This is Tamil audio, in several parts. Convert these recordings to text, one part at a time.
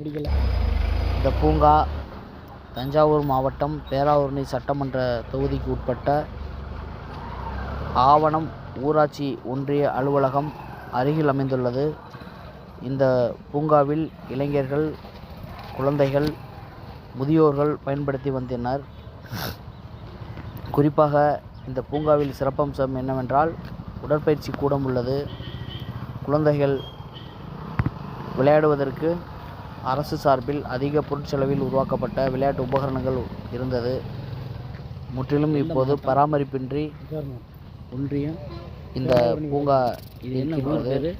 முடியல. இந்த பூங்கா தஞ்சாவூர் மாவட்டம் பேராவூரணி சட்டமன்ற தொகுதிக்கு உட்பட்ட ஆவணம் ஊராட்சி ஒன்றிய அலுவலகம் அருகில் அமைந்துள்ளது. இந்த பூங்காவில் இளைஞர்கள் குழந்தைகள் முதியோர்கள் பயன்படுத்தி வந்தனர். குறிப்பாக இந்த பூங்காவில் சிறப்பம்சம் என்னவென்றால் உடற்பயிற்சி கூடம் உள்ளது. குழந்தைகள் விளையாடுவதற்கு அரசு சார்பில் அதிக பொருட்செலவில் உருவாக்கப்பட்ட விளையாட்டு உபகரணங்கள் இருந்தது. முற்றிலும் இப்போது பராமரிப்பின்றி ஒன்றியம் இந்த பூங்கா இருக்கின்றது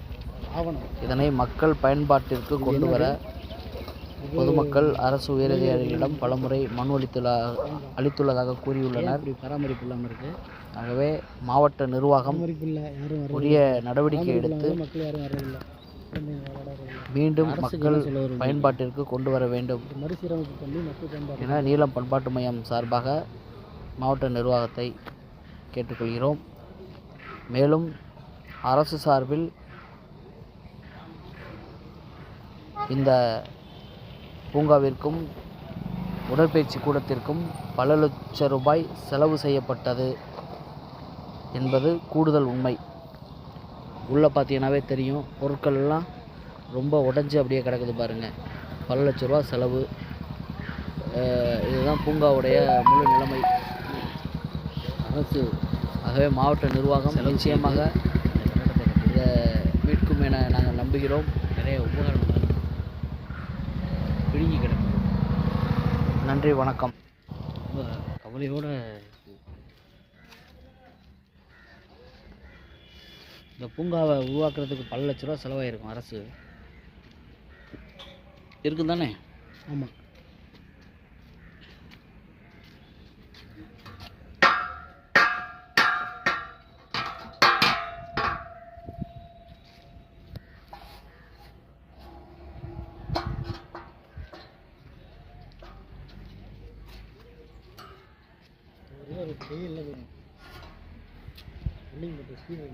இதனை மக்கள் பயன்பாட்டிற்கு கொண்டு வர பொதுமக்கள் அரசு உயரதிகாரிகளிடம் பலமுறை மனு அளித்துள்ள அளித்துள்ளதாக கூறியுள்ளனர். பராமரிப்பு இல்லாமல் இருக்கு? ஆகவே மாவட்ட நிர்வாகம் உரிய நடவடிக்கை எடுத்து மக்கள் யாரும் விளையாடுறதில்ல மீண்டும் மக்கள்? பயன்பாட்டிற்கு கொண்டு வர வேண்டும். மறுசீரமைப்பு பண்ணி மக்கள் பயன்பாடு. என நீலம் பண்பாட்டு மையம் சார்பாக மாவட்ட நிர்வாகத்தை கேட்டுக்கொள்கிறோம். மேலும் அரசு சார்பில் இந்த பூங்காவிற்கும் உடற்பயிற்சி கூடத்திற்கும் பல லட்ச ரூபாய் செலவு செய்யப்பட்டது என்பது கூடுதல் உண்மை. உள்ளே பார்த்தீங்கன்னாவே தெரியும். பொருட்கள் எல்லாம் ரொம்ப உடஞ்சி அப்படியே கிடக்குது பாருங்கள் பல லட்ச ரூபா செலவு. இதுதான் பூங்காவுடைய முழு நிலைமை. அரசு ஆகவே மாவட்ட நிர்வாகம் நிச்சயமாக இதை மீட்கும் என நாங்கள் நம்புகிறோம். நிறைய உபகரணங்கள் பிடுங்கி கிடக்கு நன்றி வணக்கம். ரொம்ப கவலையோட இந்த பூங்காவை உருவாக்குறதுக்கு பல லட்ச ரூபா செலவாயிருக்கும் அரசு. இருக்கும் தானே ஆமாம் ஒரே ஒரு வெயில் பில்டிங் போட்டு ஸ்கீம்